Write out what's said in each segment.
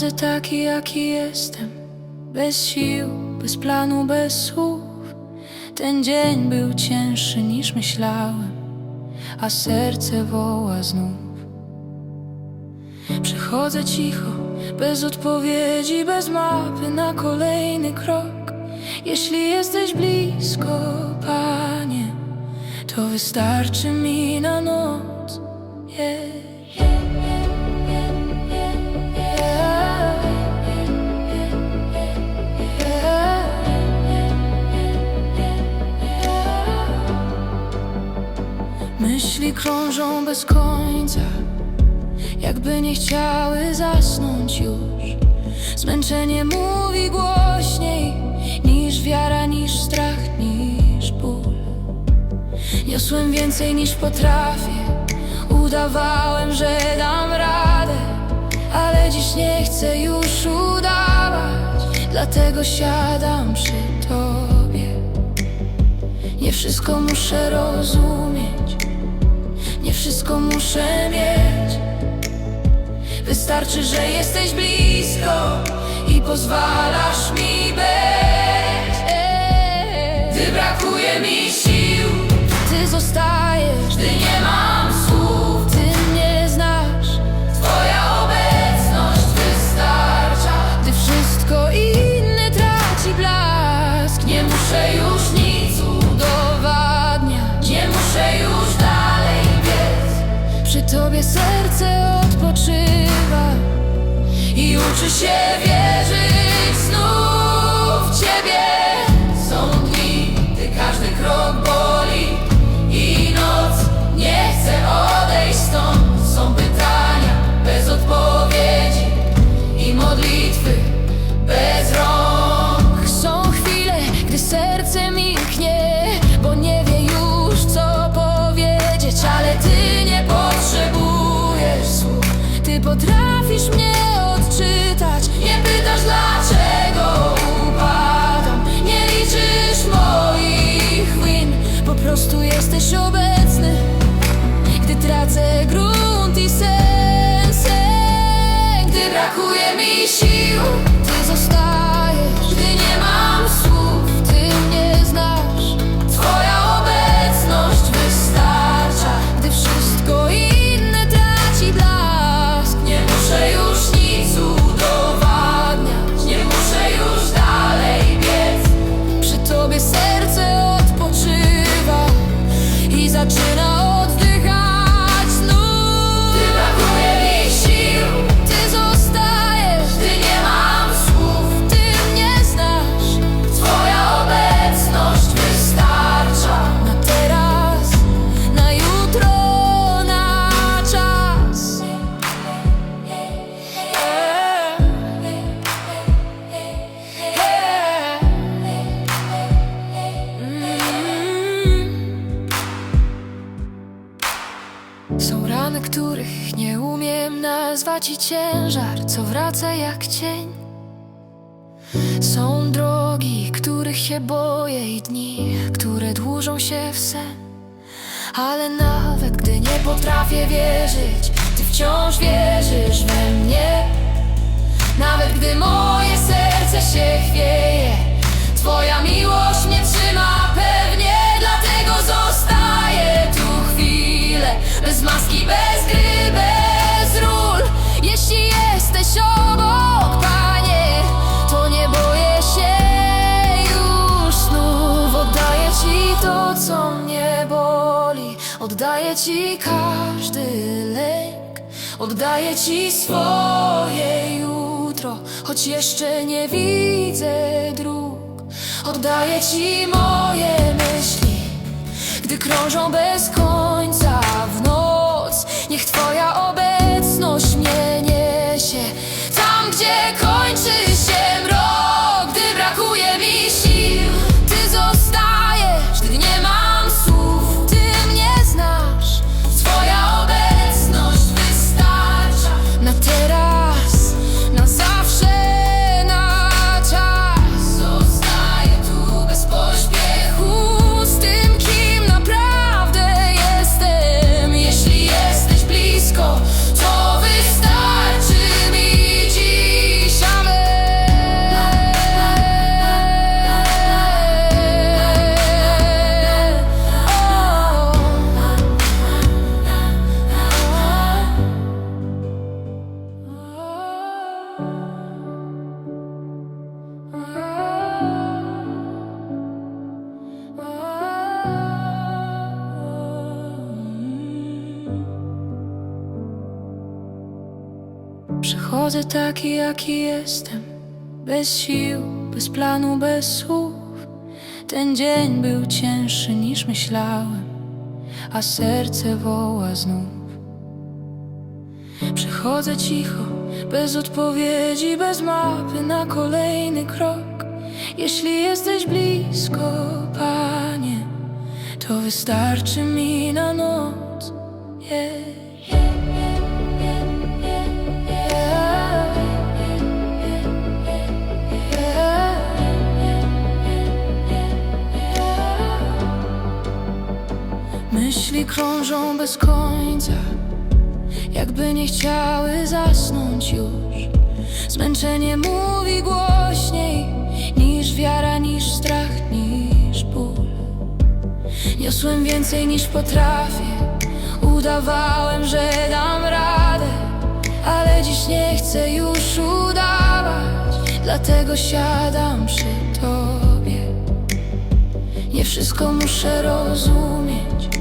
Przychodzę taki, jaki jestem, bez sił, bez planu, bez słów. Ten dzień był cięższy niż myślałem, a serce woła znów. Przychodzę cicho, bez odpowiedzi, bez mapy na kolejny krok. Jeśli jesteś blisko, Panie, to wystarczy mi na noc. Bez końca, jakby nie chciały zasnąć już. Zmęczenie mówi głośniej niż wiara, niż strach, niż ból. Niosłem więcej niż potrafię, udawałem, że dam radę, ale dziś nie chcę już udawać, dlatego siadam przy tobie. Nie wszystko muszę rozumieć. Nie wszystko muszę mieć. Wystarczy, że jesteś blisko I pozwalasz mi być. Gdy brakuje mi sił. Ty zostajesz Gdy nie mam serce odpoczywa I uczy się wierzyć prostu nazwać i ciężar, co wraca jak cień. Są drogi, których się boję i dni, które dłużą się w sen. Ale nawet gdy nie potrafię wierzyć, ty wciąż wierzysz we mnie. Nawet gdy moje serce się chwieje, twoja miłość mnie trzyma oddaję ci każdy lęk, oddaję ci swoje jutro, choć jeszcze nie widzę dróg. Oddaję ci moje myśli, gdy krążą bez końca w noc. Niech Twoja obecność Przychodzę taki, jaki jestem, bez sił, bez planu, bez słów. Ten dzień był cięższy niż myślałem, a serce woła znów. Przychodzę cicho, bez odpowiedzi, bez mapy na kolejny krok. Jeśli jesteś blisko, Panie, to wystarczy mi na noc. Yeah. Bez końca, jakby nie chciały zasnąć już. Zmęczenie mówi głośniej niż wiara, niż strach, niż ból. Niosłem więcej niż potrafię, udawałem, że dam radę, ale dziś nie chcę już udawać, dlatego siadam przy tobie. Nie wszystko muszę rozumieć,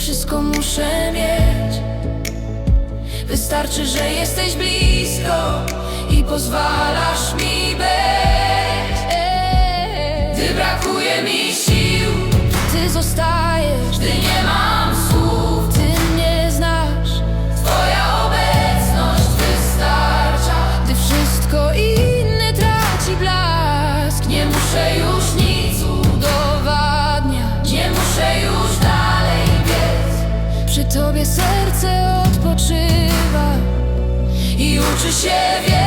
wszystko muszę mieć. Wystarczy, że jesteś blisko i pozwalasz mi być. Gdy brakuje mi sił, ty zostajesz. Tobie serce odpoczywa i uczy się wierzyć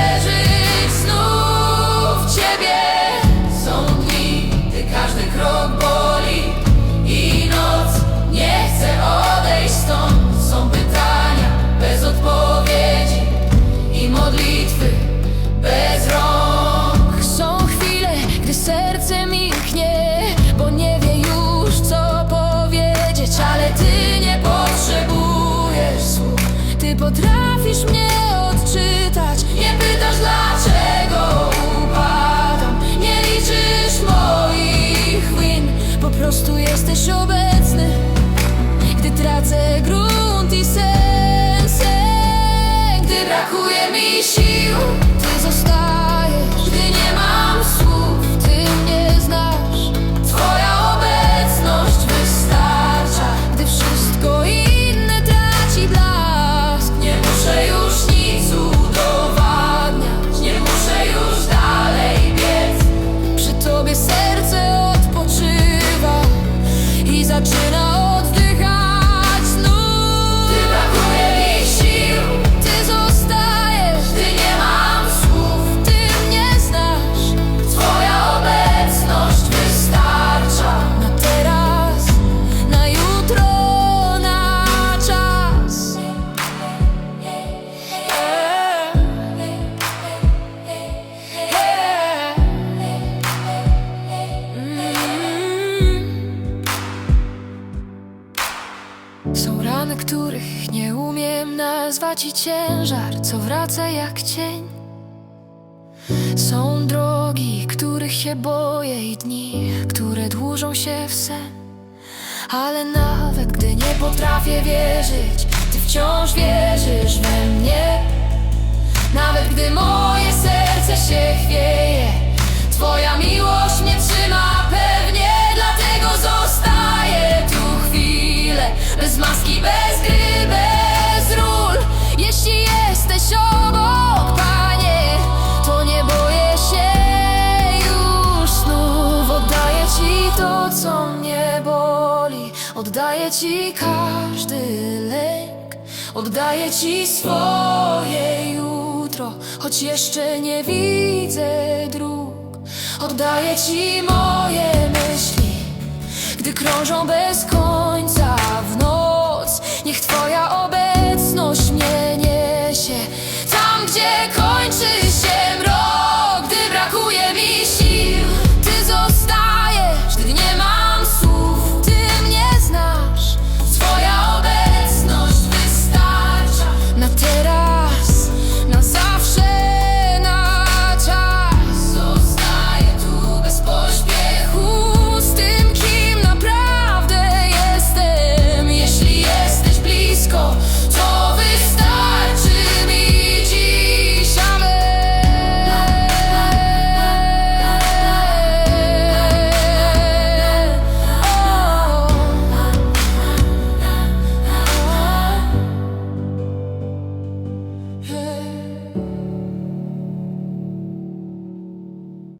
Ty potrafisz mnie odczytać. Nie pytasz dlaczego upadam, nie liczysz moich win, po prostu jesteś obecny gdy tracę grunt i sens Gdy brakuje mi sił, i nazwać i ciężar, co wraca jak cień. Są drogi, których się boję i dni, które dłużą się w sen. Ale nawet gdy nie potrafię wierzyć, ty wciąż wierzysz we mnie. Nawet gdy moje serce się chwieje, Twoja miłość mnie trzyma pewnie, dlatego zostaję tu chwilę. Bez maski, bez gry, bez jesteś obok, Panie, to nie boję się już znów. Oddaję Ci to, co mnie boli. Oddaję Ci każdy lęk. Oddaję Ci swoje jutro, choć jeszcze nie widzę dróg. Oddaję Ci moje myśli, gdy krążą bez końca w noc. Niech Twoja